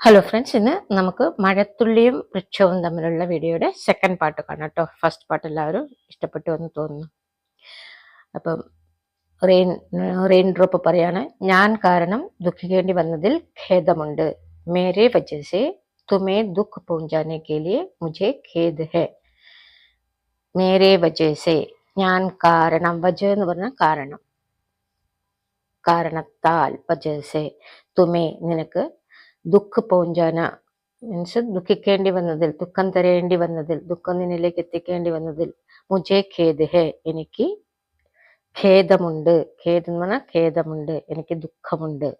Hello friends ഇന്ന് നമുക്ക് മഴത്തുള്ളിയും വൃക്ഷവും തമ്മിലുള്ള വീഡിയോയുടെ സെക്കൻഡ് പാർട്ട് കാണാം കേട്ടോ. ഫസ്റ്റ് പാർട്ട് എല്ലാവരും ഇഷ്ടപ്പെട്ടു എന്ന് തോന്നുന്നു. അപ്പം റെയിൻ റെയിൻ ഡ്രോപ്പ് പറയാണ്. ഞാൻ കാരണം ദുഃഖിക്കേണ്ടി വന്നതിൽ ഖേദമുണ്ട്. മേരെ വജസേ തുമേ ദുഃഖ് പൂഞ്ചാനെ കേലിയെ മുജെ ഖേദ് ഹെ. മേരെ വജസേ ഞാൻ കാരണം വജ എന്ന് പറഞ്ഞാൽ കാരണം. കാരണത്താൽ വജസേ തുമേ നിനക്ക് ദുഃഖ പോഞ്ചാന മീൻസ് ദുഃഖിക്കേണ്ടി വന്നതിൽ ദുഃഖം തരേണ്ടി വന്നതിൽ ദുഃഖം നിന്നിലേക്ക് എത്തിക്കേണ്ടി വന്നതിൽ മുജേ ഖേദ് ഹേ എനിക്ക് ഖേദമുണ്ട്. ഖേദം എന്ന് പറഞ്ഞാൽ ഖേദമുണ്ട് എനിക്ക് ദുഃഖമുണ്ട്.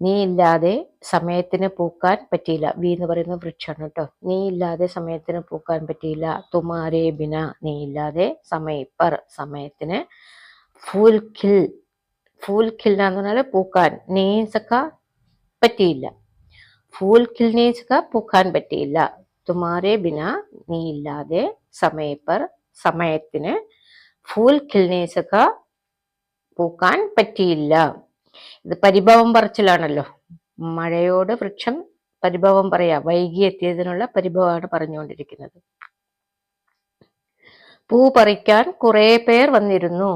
നീ ഇല്ലാതെ സമയത്തിന് പൂക്കാൻ പറ്റിയില്ല. വി എന്ന് പറയുന്ന വൃക്ഷമാണ് കേട്ടോ. നീ ഇല്ലാതെ സമയത്തിന് പൂക്കാൻ പറ്റിയില്ല. തുമാരേ ബിന നീ ഇല്ലാതെ സമയപ്പർ സമയത്തിന്. ഫൂൽ ഖിൽ ഫൂൽ ഖില്ല എന്ന് പറഞ്ഞാൽ പൂക്കാൻ. നീസക്ക പറ്റിയില്ല. ഫൂൽ കിൽനേജ്ക പൂക്കാൻ പറ്റിയില്ല. തുമാരെ ബിന നീ ഇല്ലാതെ സമയപ്പർ സമയത്തിന് ഫൂൽ കിൽനേജക പൂക്കാൻ പറ്റിയില്ല. ഇത് പരിഭവം പറച്ചിലാണല്ലോ. മഴയോട് വൃക്ഷം പരിഭവം പറയാ. വൈകി എത്തിയതിനുള്ള പരിഭവമാണ് പറഞ്ഞുകൊണ്ടിരിക്കുന്നത്. പൂ പറിക്കാൻ കുറെ പേർ വന്നിരുന്നു.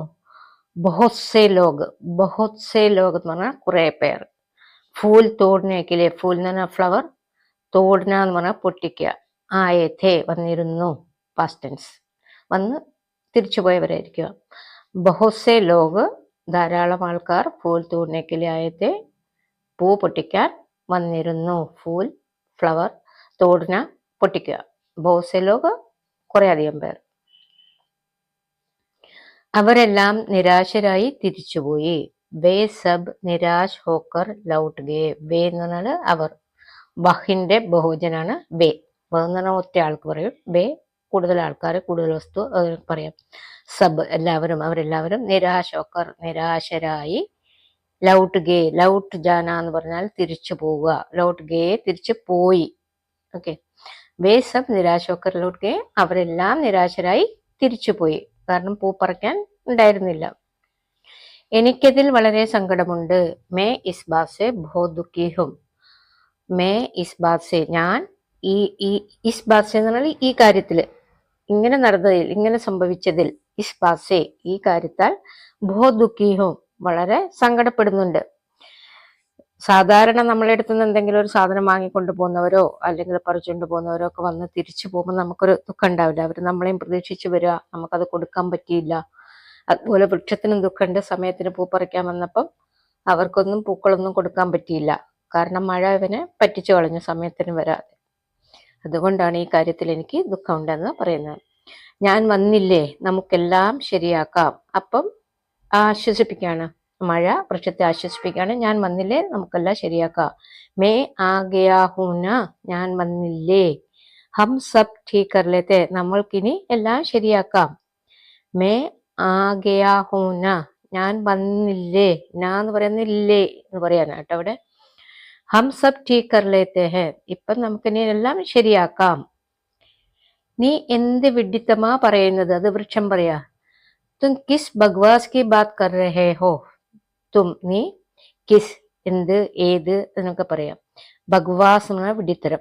ബഹോത്സേ ലോക് ബഹോത്സേ ലോക് എന്ന് പറഞ്ഞാൽ കുറെ പേർ. ഫൂൽ തോടിനേക്കിലെ ഫൂൽ എന്ന് പറഞ്ഞാൽ ഫ്ലവർ തോടിന എന്ന് പറഞ്ഞാൽ പൊട്ടിക്കുക. ആയേ വന്നിരുന്നു പാസ്റ്റൻസ്. വന്ന് തിരിച്ചു പോയവരായിരിക്കുക. ബഹുസെ ലോക് ധാരാളം ആൾക്കാർ ഫൂൽ തോടിനേക്കിലെ ആയത്തെ പൂ പൊട്ടിക്കാൻ വന്നിരുന്നു. ഫൂൽ ഫ്ലവർ തോടിന പൊട്ടിക്കുക. ബഹുസെ ലോക് കുറേ അധികം പേർ. അവരെല്ലാം നിരാശരായി തിരിച്ചുപോയി. വേ സബ് നിരാശ് ഹോക്കർ ലൗട്ട് ഗേ. വേ എന്ന് പറഞ്ഞാൽ അവർ. വഹിന്റെ ബഹുജനാണ് വേ. പറഞ്ഞാൽ ഒറ്റ ആൾക്ക് പറയും. വേ കൂടുതൽ ആൾക്കാർ കൂടുതൽ വസ്തു പറയാം. സബ് എല്ലാവരും അവരെല്ലാവരും നിരാശ് ഹോക്കർ നിരാശരായി ലൗട്ട് ഗേ ലൗട്ട് ജാന എന്ന് പറഞ്ഞാൽ തിരിച്ചു പോവുക. ലൗട്ട് ഗേ തിരിച്ചു പോയി. ഓക്കെ. വേ സബ് നിരാശ് ഹോക്കർ ലൗട്ട് ഗേ അവരെല്ലാം നിരാശരായി തിരിച്ചു പോയി. കാരണം പൂ പറിക്കാൻ ഉണ്ടായിരുന്നില്ല. എനിക്കതിൽ വളരെ സങ്കടമുണ്ട്. മേ ഇസ് ബാസെ ഹും മേ ഇസ് ബാസെ ഞാൻ ഈ ഈ ഇസ് ബാസെ എന്ന് പറഞ്ഞാൽ ഈ കാര്യത്തിൽ ഇങ്ങനെ നടന്നതിൽ ഇങ്ങനെ സംഭവിച്ചതിൽ ഇസ് ബാസെ ഈ കാര്യത്താൽ ഹും വളരെ സങ്കടപ്പെടുന്നുണ്ട്. സാധാരണ നമ്മളെടുത്ത് നിന്ന് എന്തെങ്കിലും ഒരു സാധനം വാങ്ങിക്കൊണ്ട് പോകുന്നവരോ അല്ലെങ്കിൽ പറിച്ചുകൊണ്ട് പോകുന്നവരോ ഒക്കെ വന്ന് തിരിച്ചു പോകുമ്പോൾ നമുക്കൊരു ദുഃഖം ഉണ്ടാവില്ല. അവർ നമ്മളെയും പ്രതീക്ഷിച്ച് വരിക. നമുക്കത് കൊടുക്കാൻ പറ്റിയില്ല. അതുപോലെ വൃക്ഷത്തിനും ദുഃഖമുണ്ട് സമയത്തിന് പൂ പറിക്കാൻ വന്നപ്പം അവർക്കൊന്നും പൂക്കളൊന്നും കൊടുക്കാൻ പറ്റിയില്ല. കാരണം മഴ ഇവനെ പറ്റിച്ചു കളഞ്ഞു സമയത്തിന് വരാതെ. അതുകൊണ്ടാണ് ഈ കാര്യത്തിൽ എനിക്ക് ദുഃഖമുണ്ടെന്ന് പറയുന്നത്. ഞാൻ വന്നില്ലേ? നമുക്കെല്ലാം ശരിയാക്കാം. അപ്പം ആശ്വസിപ്പിക്കാണ്. മഴ വൃക്ഷത്തെ ആശ്വസിപ്പിക്കാണ്. ഞാൻ വന്നില്ലേ? നമുക്കെല്ലാം ശരിയാക്കാം. മേ ആകയാഹൂന ഞാൻ വന്നില്ലേ? ഹം സബ് ഠീക് കർലേത്തെ നമ്മൾക്കിനി എല്ലാം ശരിയാക്കാം. മേ ആകയാഹൂന ഞാൻ വന്നില്ലേ? ഞാൻ എന്ന് പറയുന്നില്ലേ എന്ന് പറയാനാണ് കേട്ടോ അവിടെ. ഹം സബ് ടീക്കർ കർലേത്തെ ഹെ ഇപ്പം നമുക്കിനി എല്ലാം ശരിയാക്കാം. നീ എന്ത് വിഡിത്തമാ പറയുന്നത്? അത് വൃക്ഷം പറയാ. തും കിസ് ബഗ്വാസ് കി ബാത് കർ രഹേ ഹോ? തും നീ കിസ് എന്ത് ഏത് എന്നൊക്കെ പറയാം. ബഗ്വാസ് എന്ന വിഡിത്തരം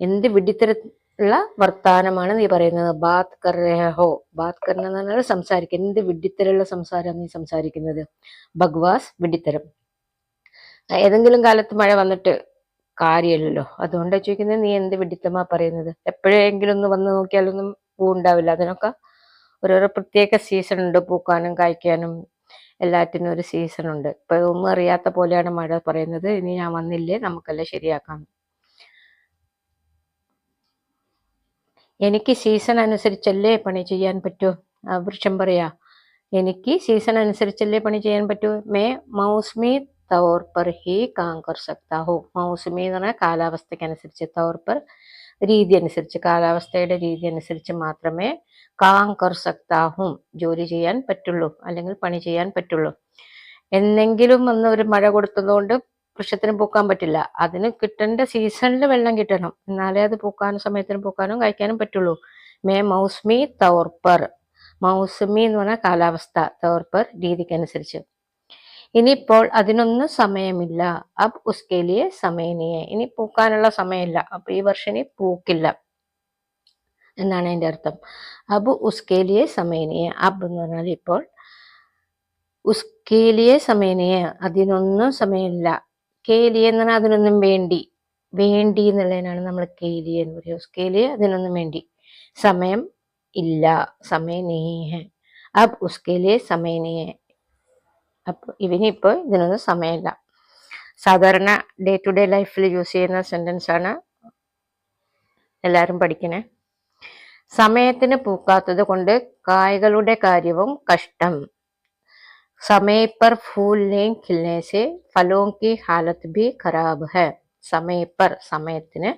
എന്ത് വിഡിത്തരമുള്ള വർത്താനമാണ് നീ പറയുന്നത്. ബാത് കർ രഹേ ഹോ ബാത് കർണ എന്ന് പറഞ്ഞാൽ സംസാരിക്കുക എന്ത് വിഡിത്തരമുള്ള സംസാരം നീ സംസാരിക്കുന്നത്? ഭഗ്വാസ് വിഡിത്തരം ഏതെങ്കിലും കാലത്ത് മഴ വന്നിട്ട് കാര്യമില്ലല്ലോ അതുകൊണ്ട് ചോദിക്കുന്നത് നീ എന്ത് വിഡിത്തമാ പറയുന്നത്? എപ്പോഴെങ്കിലും ഒന്ന് വന്ന് നോക്കിയാലൊന്നും പൂ ഉണ്ടാവില്ല അതിനൊക്കെ ഓരോരോ പ്രത്യേക സീസൺ ഉണ്ട്. പൂക്കാനും കായ്ക്കാനും എല്ലാറ്റിനും ഒരു സീസൺ ഉണ്ട്. ഇപ്പൊ ഒന്നും അറിയാത്ത പോലെയാണ് മഴ പറയുന്നത്. ഇനി ഞാൻ വന്നില്ലേ? നമുക്കെല്ലാം ശരിയാക്കാം. എനിക്ക് സീസൺ അനുസരിച്ചല്ലേ പണി ചെയ്യാൻ പറ്റൂ? ആ വൃക്ഷം പറയാ. എനിക്ക് സീസൺ അനുസരിച്ചല്ലേ പണി ചെയ്യാൻ പറ്റൂ? മേ മൗസ്മി തൗർ പർ ഹി കാം കർ സക്താ മൗസ്മി എന്ന് പറഞ്ഞാൽ കാലാവസ്ഥയ്ക്കനുസരിച്ച് തൗർ പർ രീതി അനുസരിച്ച് കാലാവസ്ഥയുടെ രീതി അനുസരിച്ച് മാത്രമേ കാം കർ സക്താഹും ജോലി ചെയ്യാൻ പറ്റുള്ളൂ അല്ലെങ്കിൽ പണി ചെയ്യാൻ പറ്റുള്ളൂ. എന്നെങ്കിലും ഒന്ന് ഒരു മഴ കൊടുത്തതുകൊണ്ട് വൃക്ഷത്തിന് പൂക്കാൻ പറ്റില്ല. അതിന് കിട്ടേണ്ട സീസണിൽ വെള്ളം കിട്ടണം. എന്നാലേ അത് പൂക്കാനും സമയത്തിന് പൂക്കാനും കഴിക്കാനും പറ്റുള്ളൂ. മേ മൗസ്മി തൗർപ്പർ. മൗസമി എന്ന് പറഞ്ഞാൽ കാലാവസ്ഥ തൗർപ്പർ രീതിക്കനുസരിച്ച്. ഇനിയിപ്പോൾ അതിനൊന്നും സമയമില്ല. അബ് ഉസ്കേലിയെ സമയനിയെ ഇനി പൂക്കാനുള്ള സമയമില്ല. അപ്പൊ ഈ വർഷം ഇനി പൂക്കില്ല എന്നാണ് എന്റെ അർത്ഥം. അബ് ഉസ്കേലിയെ സമയനിയെ അബ് എന്ന് പറഞ്ഞാൽ ഇപ്പോൾ ഉസ്കേലിയെ സമയനിയെ അതിനൊന്നും സമയമില്ല. കേലിയെ എന്നാണ് അതിനൊന്നും വേണ്ടി. വേണ്ടി എന്നുള്ളതിനാണ് നമ്മൾ കേലി എന്ന് പറയുക. കേലി അതിനൊന്നും വേണ്ടി. സമയം ഇല്ല. സമയം നീഹ അബ് ഉസ്കേലിയെ സമയനിയെ അപ്പൊ ഇവനിപ്പോ ഇതിനൊന്നും സമയമില്ല. സാധാരണ ഡേ ടു ഡേ ലൈഫിൽ യൂസ് ചെയ്യുന്ന സെന്റൻസ് ആണ് എല്ലാവരും പഠിക്കണേ. സമയത്തിന് പൂക്കാത്തത് കൊണ്ട് കായകളുടെ കാര്യവും കഷ്ടം. समय पर फूल नहीं खिलने से फलों की हालत भी खराब है समय पर സമയത്തിന്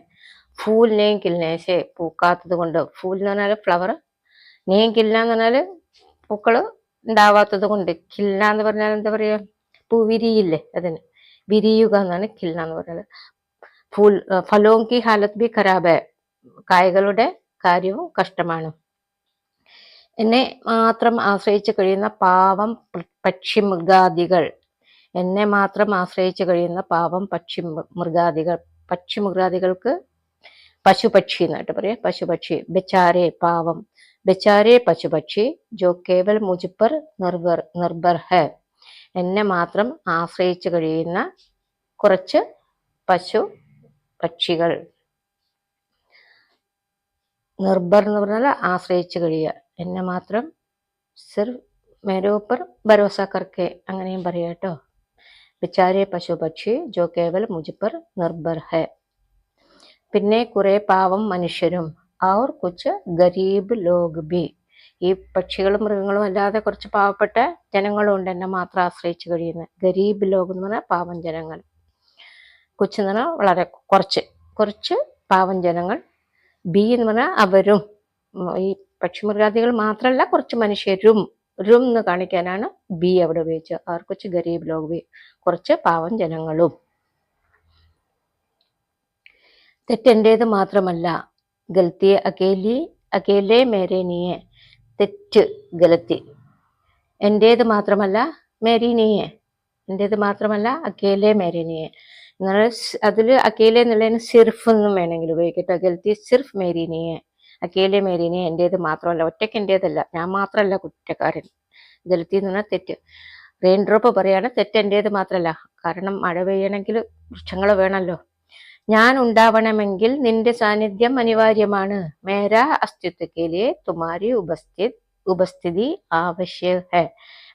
ഫൂൽ നെയും കിൽനേശെ പൂക്കാത്തത് കൊണ്ട് ഫൂൽ എന്ന് പറഞ്ഞാൽ ഫ്ലവർ നെയും കില്ല എന്ന് പറഞ്ഞാൽ പൂക്കള് ഉണ്ടാവാത്തത് കൊണ്ട് കില്ല എന്ന് പറഞ്ഞാൽ എന്താ പറയാ പൂ വിരിയില്ലേ അതിന് വിരിയുക എന്നാണ് കില്ല എന്ന് പറയുന്നത് ഫൂൽ ഫലോം കി ഹാലത്ത് ബി ഖരാബ് ഹെ കായ്കളുടെ കാര്യവും കഷ്ടമാണ് എന്നെ മാത്രം ആശ്രയിച്ച് കഴിയുന്ന പാവം പക്ഷി മൃഗാദികൾ എന്നെ മാത്രം ആശ്രയിച്ച് കഴിയുന്ന പാവം പക്ഷി മൃഗാദികൾ പക്ഷി മൃഗാദികൾക്ക് പശുപക്ഷി എന്നായിട്ട് പറയാം. പശുപക്ഷി ബെച്ചാരെ പാവം. ബെച്ചാരെ പശുപക്ഷി ജോ കേവൽ മുജിപ്പർ നിർഭർ നിർഭർ ഹെ. എന്നെ മാത്രം ആശ്രയിച്ച് കഴിയുന്ന കുറച്ച് പശു പക്ഷികൾ. നിർഭർ എന്ന് പറഞ്ഞാൽ ആശ്രയിച്ച് കഴിയുക എന്നെ മാത്രം സർ മേരോപ്പർ ഭരോസ കർക്കെ അങ്ങനെയും പറയാം കേട്ടോ ബിച്ചാരെ പശു പക്ഷി ജോ കേവൽ മുജിപ്പർ നിർഭർ ഹെ. പിന്നെ കുറെ പാവം മനുഷ്യരും. അവർ കുച്ച് ഗരീബ് ലോക് ബി ഈ പക്ഷികളും മൃഗങ്ങളും അല്ലാതെ കുറച്ച് പാവപ്പെട്ട ജനങ്ങളും ഉണ്ട് എന്നെ മാത്രം ആശ്രയിച്ച് കഴിയുന്ന. ഗരീബ് ലോക് എന്ന് പറഞ്ഞാൽ പാവം ജനങ്ങൾ. കൊച്ചു എന്ന് പറഞ്ഞാൽ വളരെ കുറച്ച്. കുറച്ച് പാവം ജനങ്ങൾ. ബി എന്ന് പറഞ്ഞാൽ അവരും. ഈ പക്ഷിമൃഗാദികൾ മാത്രമല്ല കുറച്ച് മനുഷ്യരും രും എന്ന് കാണിക്കാനാണ് ബി അവിടെ ഉപയോഗിച്ചത്. അവർ കുറച്ച് ഗരീബ് ബി കുറച്ച് പാവം ജനങ്ങളും. തെറ്റെന്റേത് മാത്രമല്ല ഗൽത്തിയെ അകേലി അകേലെ മേരേനിയെ നീയെ തെറ്റ് ഗലത്തി. എന്റേത് മാത്രമല്ല മേരീനിയെ. നീയെ എന്റേത് മാത്രമല്ല അകേലെ മേരീനിയെ. നീയെ എന്നാൽ അതിൽ അകേലെ എന്നുള്ളതിന് സിർഫ് എന്നും വേണമെങ്കിൽ ഉപയോഗിക്കട്ടെ ഗൽത്തി സിർഫ് മേരി നീയെ മേരിനെ എന്റെത് മാത്രമല്ല ഒറ്റയ്ക്ക് എന്റേതല്ല ഞാൻ മാത്രമല്ല കുറ്റക്കാരൻ. ജലത്തിൽ നിന്ന് തെറ്റ്. റെയിൻ ഡ്രോപ്പ് പറയാണ് തെറ്റ് എന്റേത് മാത്രമല്ല. കാരണം മഴ പെയ്യണമെങ്കിൽ വൃക്ഷങ്ങൾ വേണമല്ലോ. ഞാൻ ഉണ്ടാവണമെങ്കിൽ നിന്റെ സാന്നിധ്യം അനിവാര്യമാണ്. മേരാ അസ്തിത്വക്കേലെ തുമാരി ഉപസ്ഥിത് ഉപസ്ഥിതി ആവശ്യ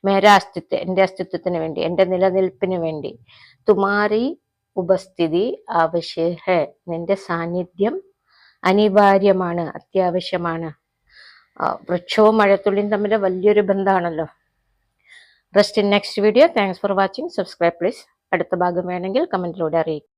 മേരാ അസ്തിത്വ എന്റെ അസ്തിത്വത്തിന് വേണ്ടി എന്റെ നിലനിൽപ്പിന് വേണ്ടി. തുമാരി ഉപസ്ഥിതി ആവശ്യ നിന്റെ സാന്നിധ്യം അനിവാര്യമാണ് അത്യാവശ്യമാണ്. വൃക്ഷവും മഴത്തുള്ളിയും തമ്മിൽ വലിയൊരു ബന്ധമാണല്ലോ. Rest in next video thanks for watching subscribe please അടുത്ത ഭാഗം വേണമെങ്കിൽ കമന്റിലൂടെ അറിയിക്കും.